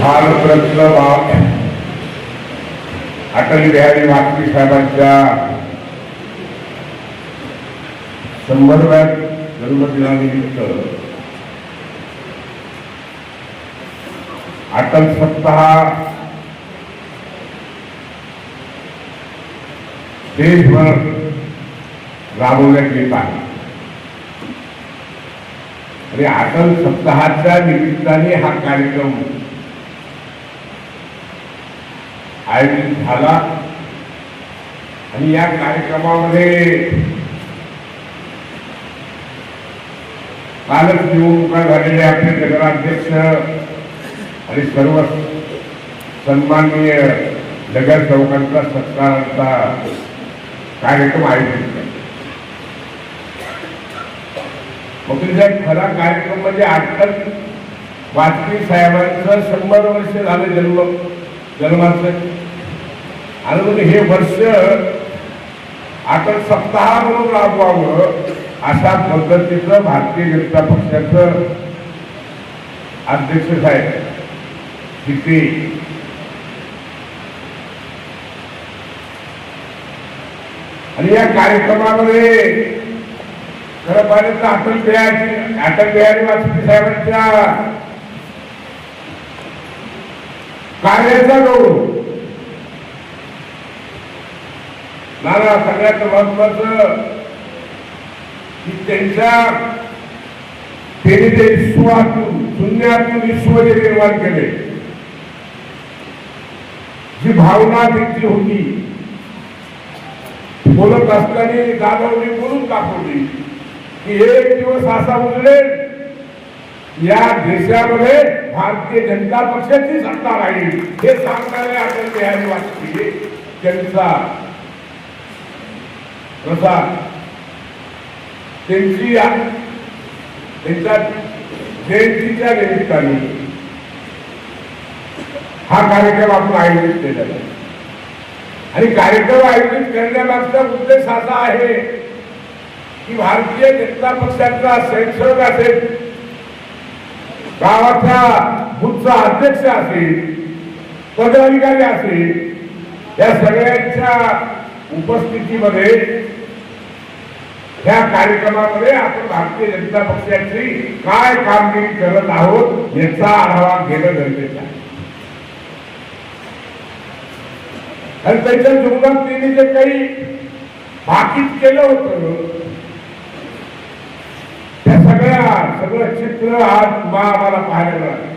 भारतरत्न अटल बिहारी वाजपेयी साहेबांच्या शंभरव्या जन्मदिनानिमित्त अटल सप्ताह देशभर राबवण्यात येत आहे. आणि अटल सप्ताहाच्या निमित्ताने हा कार्यक्रम आयोजित झाला. आणि या कार्यक्रमामध्ये कालच निवडणुका झालेले आपले नगराध्यक्ष आणि सर्व सन्माननीय नगरसेवकांचा सत्कारांचा कार्यक्रम आयोजित केला. मग खरा कार्यक्रम म्हणजे आजकाल वाजपेयी साहेबांचं शंभर वर्ष झालं जन्म. जन्माचं आणि म्हणजे हे वर्ष आपण सप्ताह म्हणून राबवावं अशा पद्धतीचं भारतीय जनता पक्षाचं अध्यक्ष साहेब तिथे आणि या कार्यक्रमामध्ये खरं पाहिजे तर अटल बिहारी अटल बिहारी वाजपेयी साहेबांच्या कार्याचा गौरव. मला सगळ्यात महत्वाचं की त्यांच्या त्यांनी ते विश्वातून शून्यातून विश्व जे निर्माण केले. जी भावना त्यांची होती बोलत असताना दादावली बोलून दाखवली की एक दिवस असा उजळेल या देशामध्ये भारतीय जनता पक्षाची सत्ता राहील. हे सांगणारे अटल बिहारी वाजपेयी त्यांचा प्रसार त्यांची त्यांच्या जयंतीच्या निमित्ताने हा कार्यक्रम आपण आयोजित केला आणि कार्यक्रम आयोजित करण्यामागचा उद्देश असा आहे की भारतीय जनता पक्षाचा स्वयंसेवक असेल गावाचा बुथचा अध्यक्ष असेल पदाधिकारी असेल या सगळ्यांच्या उपस्थितीमध्ये या कार्यक्रमामध्ये आपण भारतीय जनता पक्षाची काय कामगिरी करत आहोत याचा आढावा घेणं गरजेचं आहे. आणि त्याच्या जीवनात त्यांनी जे काही भाकीत केलं होतं त्या सगळ्या सगळं चित्र आज मा आम्हाला पाहायला मिळालं.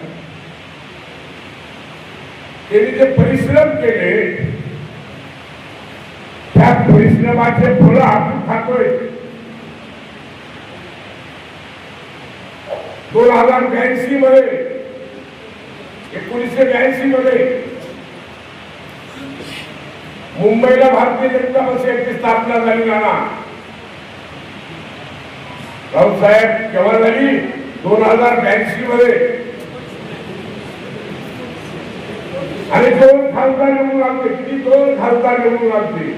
त्यांनी जे परिश्रम केले त्या परिश्रमाचे फळ आपण खातोय. दोन हजार ब्याऐंशी मध्ये एकोणीसशे ब्याऐंशी मध्ये मुंबईला भारतीय जनता पक्षाची स्थापना झाली नाना. राऊतसाहेब केव्हा झाली दोन हजार ब्याऐंशी मध्ये. आणि दोन खासदार निवडून लागते किती दोन खासदार निवडून लागते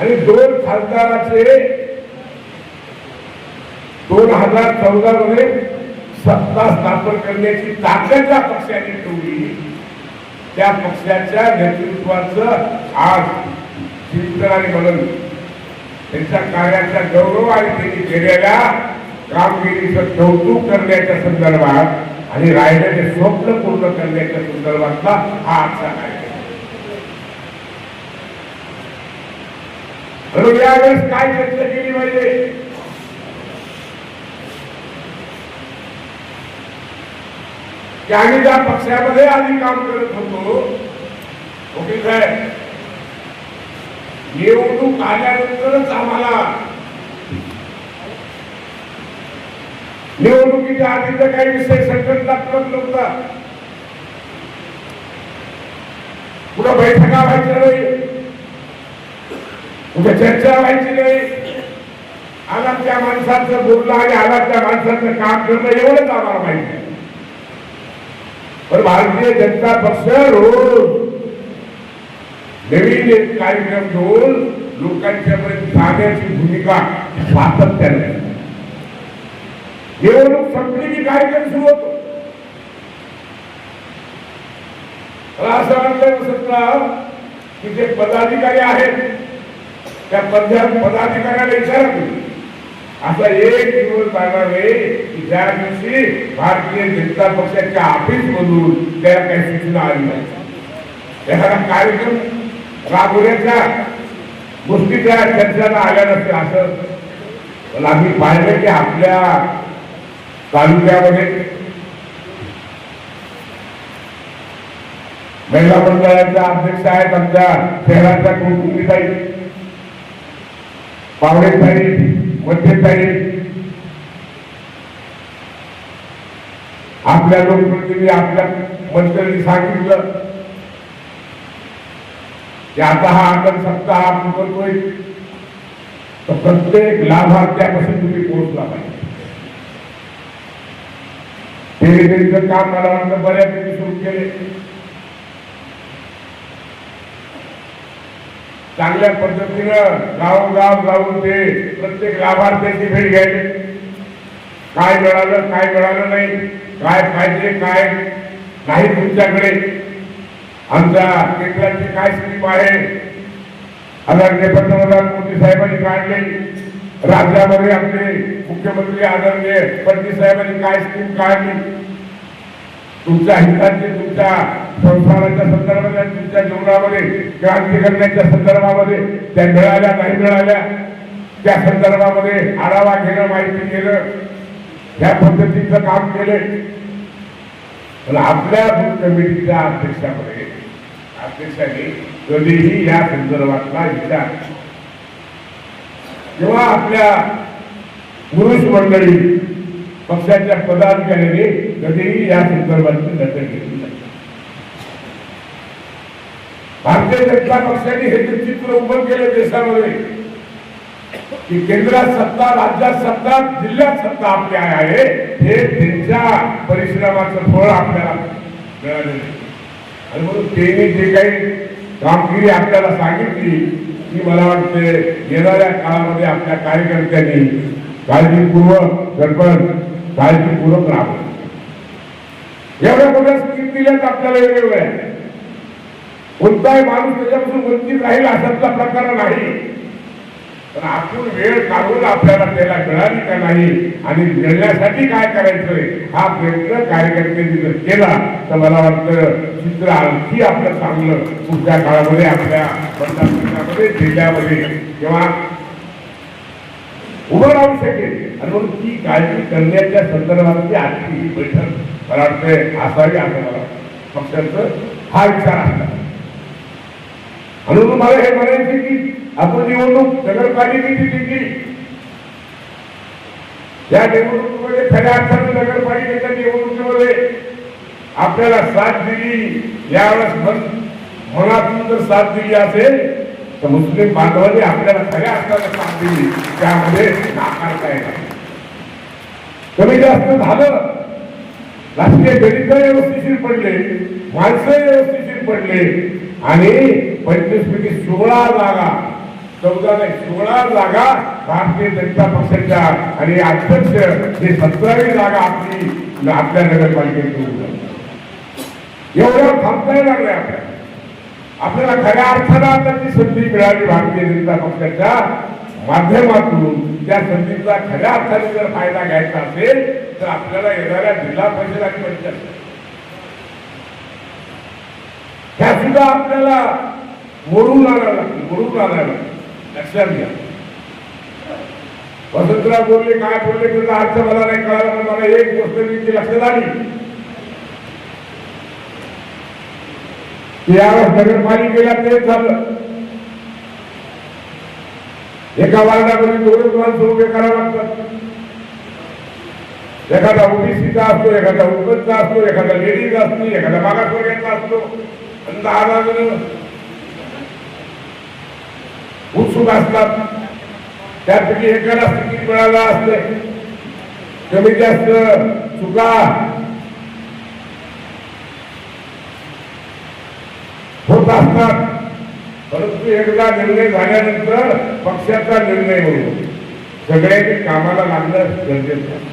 आणि दोन खासदाराचे दोन हजार चौदा मध्ये सत्ता स्थापन करण्याची ताकद त्या पक्षाने ठेवली त्या पक्षाच्या नेतृत्वाचं आज चिंतन आणि म्हणून त्यांच्या कार्याचा गौरव आणि त्यांनी केलेल्या कामगिरीचं कौतुक करण्याच्या संदर्भात आणि राहिलेले स्वप्न पूर्ण करण्याच्या संदर्भातला हा आजचा कार्यक्रम. म्हणून यावेळेस काय चर्चा केली पाहिजे? की आम्ही ज्या पक्षामध्ये आधी काम करत होतो ओके साहेब निवडणूक आल्यानंतरच आम्हाला निवडणुकीच्या आधीचा काही विषय संकटात्मक नव्हता. कुठं बैठका व्हायच्या नाही कुठं चर्चा व्हायची नाही आला त्या माणसाचं बोलणं आणि आला त्या माणसाचं काम करणं एवढंच आम्हाला माहिती पण भारतीय जनता पक्ष रोज नवीन एक कार्यक्रम घेऊन लोकांच्या पर्यंत जाण्याची भूमिका सातत्याने. निवडणूक संपली की कार्यक्रम सुरू होतो. मला असं वाटतं वसंतराव की जे पदाधिकारी आहेत त्या पद्या पदाधिकाऱ्याला विचारा तुम्ही असा एक दिवस जाणार आहे की ज्या दिवशी भारतीय जनता पक्षाच्या ऑफिस मधून त्या काही सूचना आली नाही. एखादा कार्यक्रम राबवण्याच्या गोष्टी त्या चर्चेला आल्या नसते असं. पण आम्ही पाहिलं की आपल्या तालुक्यामध्ये महिला मंडळाच्या अध्यक्ष आहेत आमच्या शहराच्या पावडे पावडेताई मध्यताई. आपल्या लोकप्रतिनिधी आपल्या मंत्र्यांनी सांगितलं. की आता हा आनंद सप्ताह आपण करतोय तर प्रत्येक लाभार्थ्यापासून तुम्ही पोहोचला पाहिजे. टेलिव्हिजनचं काम मला वाटतं बऱ्यापैकी सुरू केले. चांगल्या पद्धतीनं गावोगाव जाऊन ते प्रत्येक लाभार्थ्याची भेट घ्यायचे. काय मिळालं काय मिळालं नाही काय पाहिजे काय नाही तुमच्याकडे. आमच्या केंद्राची काय स्कीम आहे? आदरणीय पंतप्रधान मोदी साहेबांनी काढले. राज्यामध्ये आपले मुख्यमंत्री आदरणीय फडणवीस साहेबांनी काय स्कीम काढली? तुमच्या हिताचे तुमच्या संसाराच्या संदर्भात तुमच्या जीवनामध्ये क्रांती करण्याच्या संदर्भामध्ये त्या मिळाल्या नाही मिळाल्या त्या संदर्भामध्ये आढावा घेणं माहिती घेणं या पद्धतीचं काम केले. पण आपल्या कमिटीच्या अध्यक्षामध्ये अध्यक्षांनी कधीही या संदर्भातला विचार जेव्हा आपल्या पुरुष मंडळी पक्षाच्या पदाधिकाऱ्यांनी कधीही या संदर्भातली दखल घेतली नाही. भारतीय जनता पक्षाने हे जे चित्र उभं केलं देशामध्ये. की केंद्रात सत्ता राज्यात सत्ता जिल्ह्यात सत्ता आपली आहे हे त्यांच्या परिश्रमाचं फळ आपल्याला मिळालेलं आहे. आणि म्हणून त्यांनी जे काही कामगिरी आपल्याला सांगितली ती मला वाटते येणाऱ्या काळामध्ये आपल्या कार्यकर्त्यांनी काळजीपूर्वक गडबड काळजीपूर्वक राहावं. एवढ्या मोठ्या स्कीम दिल्यात आपल्याला वेगवेगळ्या कोणताही माणूस त्याच्यापासून वंचित राहील असातला प्रकार नाही. पण आपण वेळ काढून आपल्याला त्याला मिळाली का नाही आणि मिळण्यासाठी काय करायचंय हा प्रयत्न कार्यकर्त्यांनी जर केला तर मला वाटतं चित्र आणखी आपलं चांगलं पुढच्या काळामध्ये आपल्या मतदारसंघामध्ये जिल्ह्यामध्ये किंवा उभं राहू शकेल. आणि म्हणून ती काळजी करण्याच्या संदर्भातली आजची ही बैठक मला वाटतंय असावी असं मला पक्षांचं हा विचार असला म्हणून मला हे म्हणायचे की आपण निवडणूक नगरपालिकेची जिंकली. या निवडणुकीमध्ये खऱ्या अर्थाने नगरपालिकेच्या निवडणुकीमध्ये आपल्याला साथ दिली. यावेळेस मन मनातून जर साथ दिली असेल तर मुस्लिम बांधवांनी आपल्याला खऱ्या अर्थाने साथ दिली. त्यामध्ये नाकारता येणार नाही. कमी जास्त झालं. राजकीय गणित व्यवस्थिशीर पडले. माणसं व्यवस्थिशीर पडले. आणि पंचवीस पैकी सोळा जागा चौदा नाही सोळा जागा भारतीय जनता पक्षाच्या आणि अध्यक्ष हे सतरावी जागा आपली आपल्या नगरपालिकेत येऊन एवढं थांबता येणार आपल्याला आपल्याला खऱ्या अर्थानं आता ती संधी मिळाली भारतीय जनता पक्षाच्या माध्यमातून. त्या संधीचा खऱ्या अर्थाने जर फायदा घ्यायचा असेल तर आपल्याला येणाऱ्या जिल्हा परिषद आणि पंचायत. त्या सुद्धा आपल्याला मोडून आणायला लागतील मोडून आणायला लागतील. लक्षात घ्या. वसंतराव बोलले काय बोलले त्याचा अर्थ मला नाही कळाला पण मला एक गोष्ट त्यांची लक्षात आली. यावेळेस नगरपालिकेला तेच झालं. एका वार्डामध्ये दोनच माणसं उभे करावं लागतात. एखादा ओबीसीचा असतो एखादा उपजचा असतो एखादा लेडीज असतो एखादा मागासवर्गाचा असतो. आणि दहा दहा जण उत्सुक असतात. त्यापैकी एकाला तिकीट मिळालं असते. कमी जास्त चुका. होत असतात. परंतु एकदा निर्णय झाल्यानंतर पक्षाचा निर्णय होईल. सगळ्यांनी कामाला लागणं गरजेचं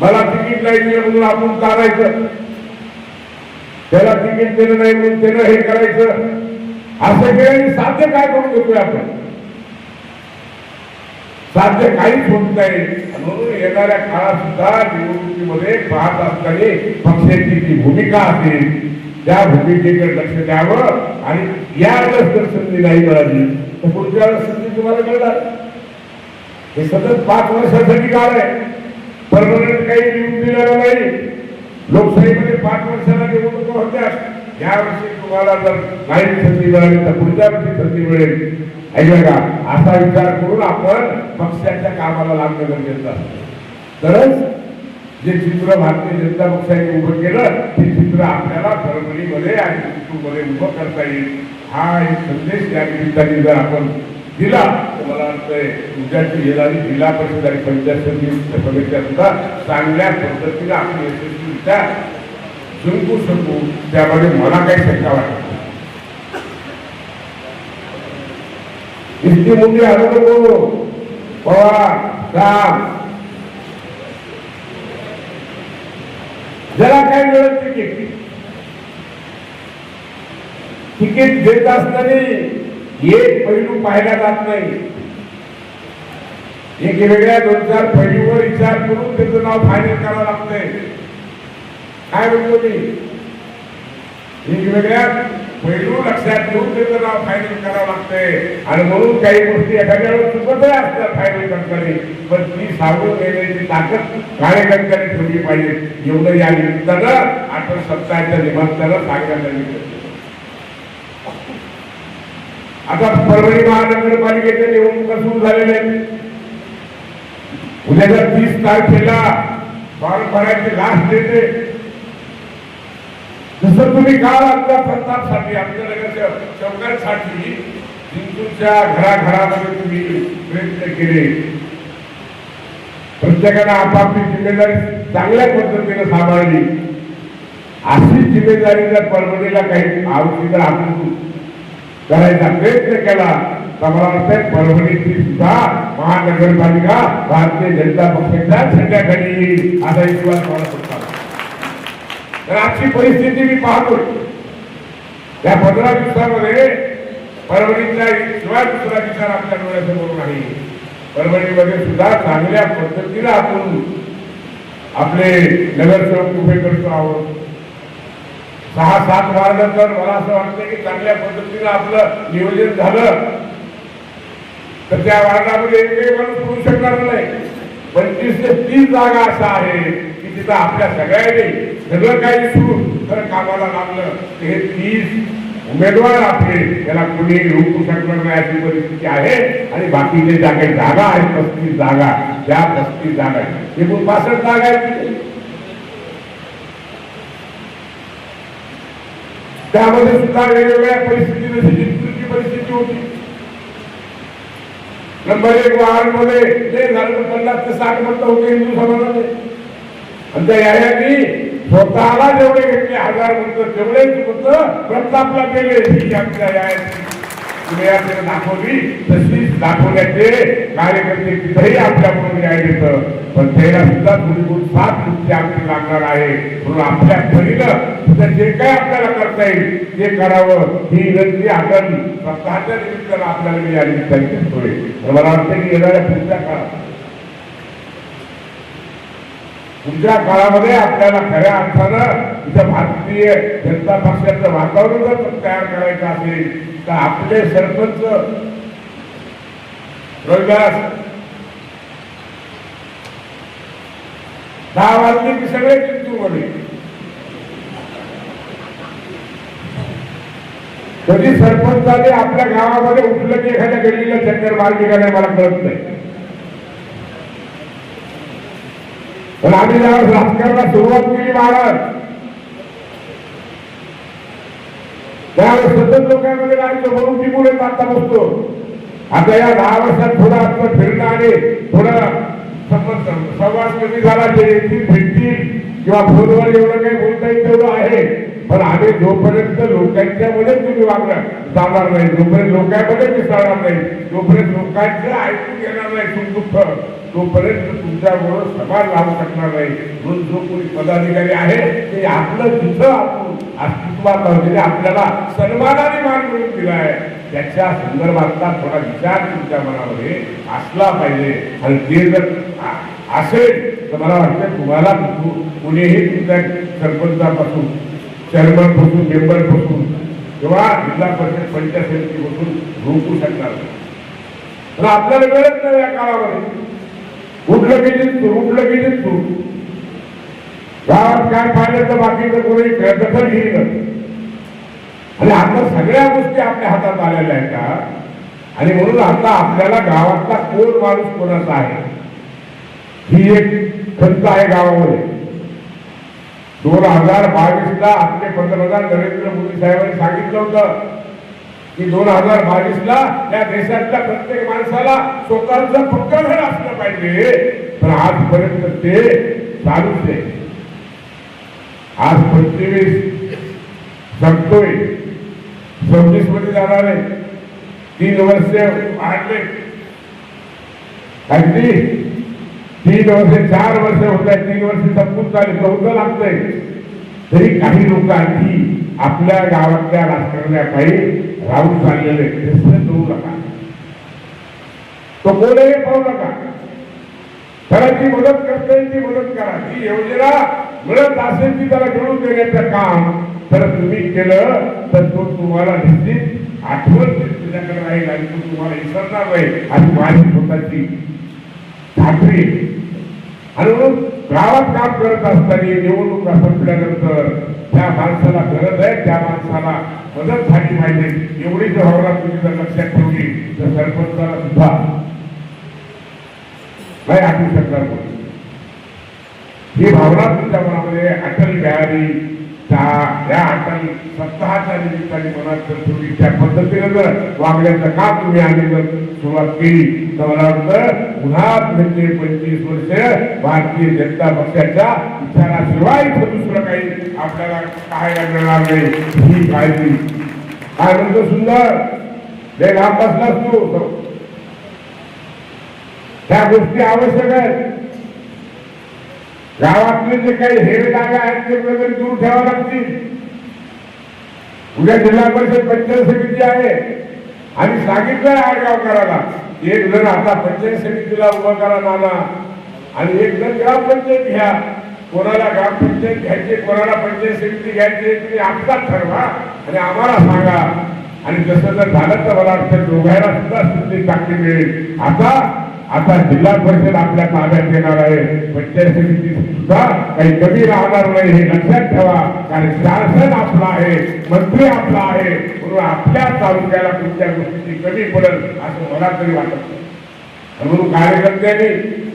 मला तिकीट नाही दिलं म्हणून आपण चालायचं. त्याला तिकीट दिलं नाही म्हणून त्यानं हे करायचं. असं केल्याने साध्य काय करून घेतोय आपण? साध्य काहीच होत नाही. म्हणून येणाऱ्या काळात सुद्धा निवडणुकीमध्ये पाहत असताना पक्षाची जी भूमिका असेल त्या भूमिकेकडे लक्ष द्यावं आणि यावेळेस जर संधी नाही मिळाली तर पुढच्या वेळेस संधी तुम्हाला मिळणार. हे सतत पाच वर्षासाठी काळ आहे. परमनंट काही निवडून दिलेलं नाही. लोकशाहीमध्ये पाच वर्षाला निवडणुका होत्या. या वर्षी तुम्हाला जर नाही संधी मिळाली तर पुढच्या वर्षी संधी मिळेल. ऐका का? असा विचार करून आपण पक्षाच्या कामाला लागणं गरजेचं असतं. तरच जे चित्र भारतीय जनता पक्षाने उभं केलं ते चित्र आपल्याला परभणीमध्ये आणि चित्रमध्ये उभं करता येईल. हा एक संदेश या निमित्ताने जर आपण दिला तर मला वाटतंय उद्याची येणारी जिल्हा परिषद आणि पंचायत समिती समित्या सुद्धा चांगल्या पद्धतीने आपण विचार जिंकू शकू. त्यामध्ये मला काही शंका वाटत इतकी मोठी हरवू नको पवार काम ज्याला काय मिळत तिकीट. तिकीट देत असताना एक पैलू पाहिला जात नाही. एक वेगळ्या दोन चार पैलूवर विचार करून त्याचं नाव फायनल करावं लागतंय. काय म्हणतो मी? वेगवेगळ्या पैलू लक्षात घेऊन त्याचं नाव फायनल करावं लागतंय. आणि म्हणून काही गोष्टी एखाद्या वेळेस चुकतही असतात फायनल करताना पण ती सांगून देण्याची ताकद कार्यकर्त्यांनी ठेवली पाहिजे. एवढं या निमित्तानं आपण सप्ताहाच्या निमित्तानं सांगायला निमित्त आता परभणी महानगरपालिकेच्या निवडणुका सुरू झालेल्या आहेत उद्याच्या तीस तारखेला फॉर्म भरायचे लास्ट देते जसं तुम्ही काल आपल्या प्रतापसाठी आपल्या नगरच्या चौकांसाठी जिंतूरच्या घराघरामध्ये तुम्ही प्रयत्न केले. प्रत्येकानं आपापली जिम्मेदारी चांगल्या पद्धतीने सांभाळली. अशी जिम्मेदारी जर परभणीला काही आवडली तर आपण करायचा प्रयत्न केला. तर मला वाटतं परभणीची सुद्धा महानगरपालिका भारतीय जनता पक्षाच्या संध्याकाळी येईल. असा विश्वास मला पडतो तर आजची परिस्थिती मी पाहतो या पंधरा दिवसामध्ये परभणीचा शिवाय दुसरा विचार आपल्या डोळ्यासमोर नाही परभणीमध्ये सुद्धा चांगल्या पद्धतीला आपण आपले नगरसेवक उभे करतो आहोत? सहा सात वार्ड तर मला असं वाटतं की चांगल्या पद्धतीनं आपलं नियोजन झालं. तर त्या वार्डामध्ये एकही माणूस करू शकणार नाही. पंचवीस ते तीस जागा अशा आहे की तिथं आपल्या सगळ्यांनी सगळं काही सुरू तर कामाला लागलं. हे तीस उमेदवार आपले त्याला कुणी रोखू शकणार नाही अशी परिस्थिती आहे. आणि बाकीचे ज्या काही जागा आहेत पस्तीस जागा त्या पस्तीस जागा आहेत एकूण पासष्ट जागा आहेत त्यामध्ये सुद्धा वेगवेगळ्या परिस्थिती जशी जिंतूरची परिस्थिती होती. नंबर एक वाहनमध्ये ते झालं पन्नास ते साठ मत होते हिंदू समाजामध्ये आणि त्या यायांनी स्वतःला जेवढे घेतले हजार मत तेवढेच मत प्रतापला गेले ही आपल्या यायांची तुम्ही आपल्याला दाखवली तशीच दाखवण्याचे कार्यकर्ते तिथेही आपल्याकडून न्याय देतं पण त्याला सुद्धा मूलभूत सात मुक्ती आपली लागणार आहे. म्हणून आपल्या परीनं सुद्धा जे काय आपल्याला करता येईल ते करावं. ही विनंती आपण स्वतःच्या निमित्तानं आपल्याला मी या निमित्ताने करतोय. तर मला वाटतं की येणाऱ्या पुढच्या काळात तुमच्या काळामध्ये आपल्याला खऱ्या अर्थानं इथं भारतीय जनता पक्षाचं वातावरण जर तयार करायचं असेल तर आपले सरपंच रोहिदास दहा वाजले की सगळे चिंतूरमध्ये कधी सरपंचाने आपल्या गावामध्ये उठलं की एखाद्या गल्लीला चक्कर मारली मला कळत नाही. पण आम्ही ज्यावेळेस राजकारणाला सुरुवात केली महाराज त्यावेळेस सतत लोकांमध्ये राहायचं म्हणून ती येत आता बसतो आता या दहा वर्षात थोडं आपलं फिरणं आणि थोडं संवाद कमी झाला जे येतील भेटतील किंवा फोनवर एवढं काही बोलता येईल तेवढं आहे. पण आम्ही जोपर्यंत लोकांच्या मध्ये तुम्ही वागणार जाणार नाही. जोपर्यंत लोकांमध्ये मिसळणार नाही जोपर्यंत लोकांचं ऐकून घेणार नाही सुख दुःख तोपर्यंत तुमच्याबरोबर समाज राहू शकणार नाही म्हणून जो कोणी पदाधिकारी आहे ते आपलं जिथं आपण अस्तित्वात असलेले आपल्याला सन्मानाने मान मिळून दिला आहे त्याच्या संदर्भातला थोडा विचार तुमच्या मनामध्ये असला पाहिजे आणि ते जर असेल तर मला वाटतं तुम्हाला कुणीही तुमच्या सरपंचापासून चेअरमनपासून मेंबरपासून किंवा जिल्हा परिषद पंचायत समितीपासून बसून रोखू शकणार नाही. आपल्याला वेळच नाही या काळामध्ये उठलं की जिंकतो उठलं की जिंकतो गावात काय पाहिलं तर बाकीचं कोणी दखल घेईन आणि आता सगळ्या गोष्टी आपल्या हातात आलेल्या आहेत का? आणि म्हणून आता आपल्याला गावातला कोण माणूस कोणाचा आहे? ही एक खंत आहे गावामध्ये. दोन हजार बावीस ला आपले पंतप्रधान नरेंद्र मोदी साहेबांनी सांगितलं होतं की दोन हजार बावीस ला या देशातल्या प्रत्येक माणसाला स्वतःचं पक्क घर असलं पाहिजे. पण आजपर्यंत ते चालूच आहे आज पंचवीस जगतोय. सव्वीसमध्ये जाणार आहे. तीन वर्ष वाढले. अगदी तीन वर्ष चार वर्ष होत आहे तीन वर्ष संपून चालेल. चौथं लागतंय. तरी काही लोक आपल्या गावातल्या राजकारण्यापायी राहून चाललेले डिस्टन्स होऊ नका. तो कोणीही पाहू नका. त्याला जी मदत करता ती मदत करा. जी योजना मिळत असेल ती त्याला मिळवून देण्याचं काम तर तुम्ही केलं तर तो तुम्हाला निश्चित आठवण तुझ्याकडे राहील आणि तो तुम्हाला विसरणार नाही. आणि माझी स्वतःची खात्री आणि म्हणून गावात काम करत असताना निवडणुका संपल्यानंतर त्या माणसाला गरज आहे त्या माणसाला मदत झाली पाहिजे. एवढी जर भावना तुम्ही जर लक्षात ठेवली तर सरपंचाला सुद्धा. नाही आठवू शकणार हे ही भावना तुमच्या मनामध्ये अटल बिहारी त्या- या अटल स्वतःच्या निमित्ताने मनात जर ठेवली त्या पद्धतीने जर वागण्याचं का तुम्ही आम्ही जर सुरुवात केली तर मला वाटतं पुन्हा म्हणजे पंचवीस वर्ष भारतीय जनता पक्षाच्या विचाराशिवाय इथं दुसरं काही आपल्याला पाहायला मिळणार नाही. ही काळजी. काय म्हणतो सुंदर? लय लांब बसलास तू त्या गोष्टी आवश्यक आहेत. गावातले जे काही हेर जागा आहेत ते कुठेतरी दूर ठेवावं लागतील. उद्या जिल्हा परिषद पंचायत समिती आहे. आणि सांगितलंय आडगावकराला एक जण आता पंचायत समितीला उभं करा नाना. आणि एक जण ग्रामपंचायत घ्या. कोणाला ग्रामपंचायत घ्यायची कोणाला पंचायत समिती घ्यायची तुम्ही आमचा ठरवा आणि आम्हाला सांगा. आणि जसं जर झालं तर मला वाटतं दोघांना सुद्धा संधी चांगली मिळेल. आता आता जिल्हा परिषद आपल्या ताब्यात येणार आहे. पंचायत समिती सुद्धा काही कमी राहणार नाही हे लक्षात ठेवा. कारण शासन आपला आहे मंत्री आपला आहे. म्हणून आपल्या तालुक्याला तुमच्या गोष्टीची कमी पडेल असं मला तरी वाटत नाही. म्हणून कार्यकर्त्यांनी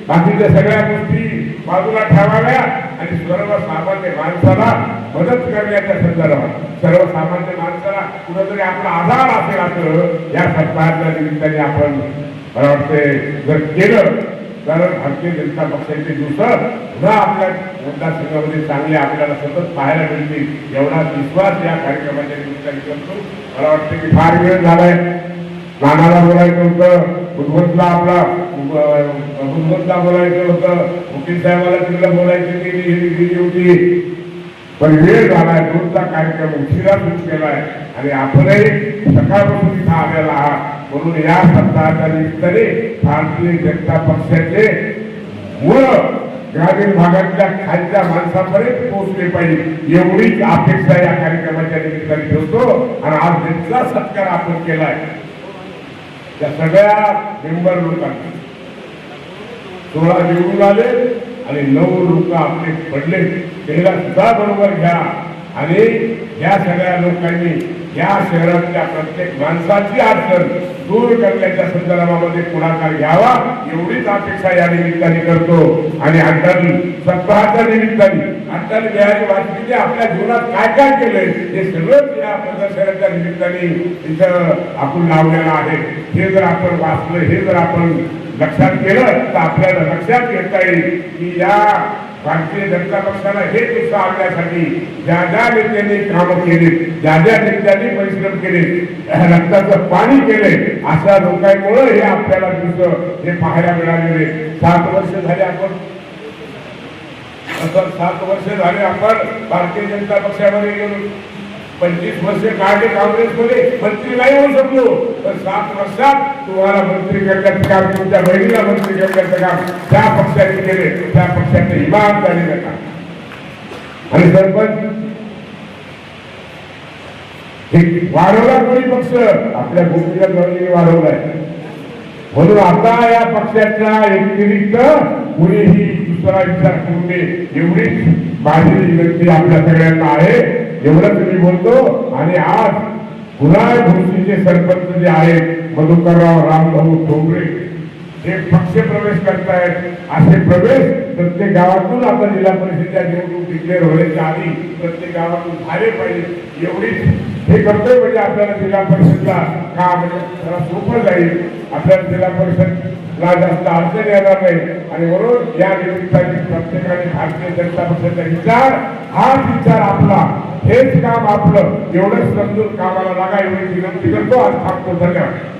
बाकीच्या सगळ्या गोष्टी बाजूला ठेवाव्या आणि सर्वसामान्य माणसाला मदत करण्याच्या संदर्भात सर्वसामान्य माणसाला कुठंतरी आपला आधार असेल असं या सप्ताहाच्या निमित्ताने आपण मला वाटतंय जर केलं तर भारतीय जनता पक्षाचे दिवस पुन्हा आपल्या मतदारसंघामध्ये चांगले आपल्याला सतत पाहायला मिळतील एवढा विश्वास या कार्यक्रमाच्या निमित्ताने करतो. मला वाटतं की फार वेळ झालाय. नानाला बोलायचं होतं भगवंतला आपला भगवंतला बोलायचं होतं. वकील साहेबाला तिकडे बोलायची गेली गेली होती. पण वेळ झालाय दोनचा कार्यक्रम उशिरा सुरू केलाय. आणि आपणही सकाळपासून इथं आलेला आहात. म्हणून या सप्ताहाच्या निमित्ताने भारतीय जनता पक्षाचे मूळ ग्रामीण भागातल्या खालच्या माणसापर्यंत पोहोचले पाहिजे. एवढीच अपेक्षा या कार्यक्रमाच्या निमित्ताने ठेवतो. आणि आज जितका सत्कार आपण केलाय त्या सगळ्या मेंबर लोकांना सोळा निवडून आले आणि नऊ लोक आपले पडले. त्याला सुद्धा बरोबर घ्या. आणि या सगळ्या लोकांनी या शहरातल्या प्रत्येक माणसाची अडचण दूर करण्याच्या संदर्भामध्ये पुढाकार घ्यावा एवढीच अपेक्षा या निमित्ताने करतो. आणि अटल सप्ताहाच्या निमित्ताने अटल बिहारी वाजपेयी आपल्या जीवनात काय काय केलंय हे सगळंच या प्रदर्शनाच्या निमित्ताने इथं आपण लावलेलं आहे. हे जर आपण वाचलं हे जर आपण लक्षात केलं तर आपल्याला लक्षात घेता येईल की या भारतीय जनता पक्षाला हे दिवस आणण्यासाठी ज्या ज्या नेत्यांनी कामं केली ज्या ज्या नेत्यांनी परिश्रम केले रक्ताचं पाणी केले अशा लोकांमुळे हे आपल्याला दिवस हे पाहायला मिळालेले. सात वर्ष झाले आपण. सात वर्ष झाले आपण भारतीय जनता पक्षामध्ये गेलो. पंचवीस वर्ष काढले काँग्रेसमध्ये. मंत्री नाही होऊ शकलो. पण सात वर्षात तुम्हाला मंत्री करण्याचं काम तुमच्या बहिणीला मंत्री करण्याचं काम त्या पक्षाने केले. त्या पक्षाचे इमान झालेलं काम आणि सरपंच हे वाढवला कोणी पक्ष? आपल्या गोष्टीला गवळीने वाढवलाय. म्हणून आता या पक्षाच्या व्यतिरिक्त कुणीही दुसरा विचार करू नये. एवढीच माझी विनंती आपल्या सगळ्यांना आहे. एवढंच मी बोलतो आणि आज गुलाय भोसरीचे सरपंच जे आहेत मधुकरराव रामभाऊ ठोंबरे हे पक्ष प्रवेश करतायत असे प्रवेश प्रत्येक गावातून आता जिल्हा परिषदेच्या निवडणूक डिक्लेअर होण्याच्या आधी प्रत्येक गावातून झाले पाहिजे. एवढीच हे करतोय म्हणजे आपल्याला जिल्हा परिषदला काम म्हणजे जरा सोपं जाईल. आपल्याला जिल्हा ला जास्त अडचण येणार नाही. आणि म्हणून या निमित्ताने प्रत्येकाने भारतीय जनता पक्षाचा विचार हाच विचार आपला. हेच काम आपलं. एवढंच समजून कामाला लागा एवढी विनंती करतो. आज थांबतो धन्यवाद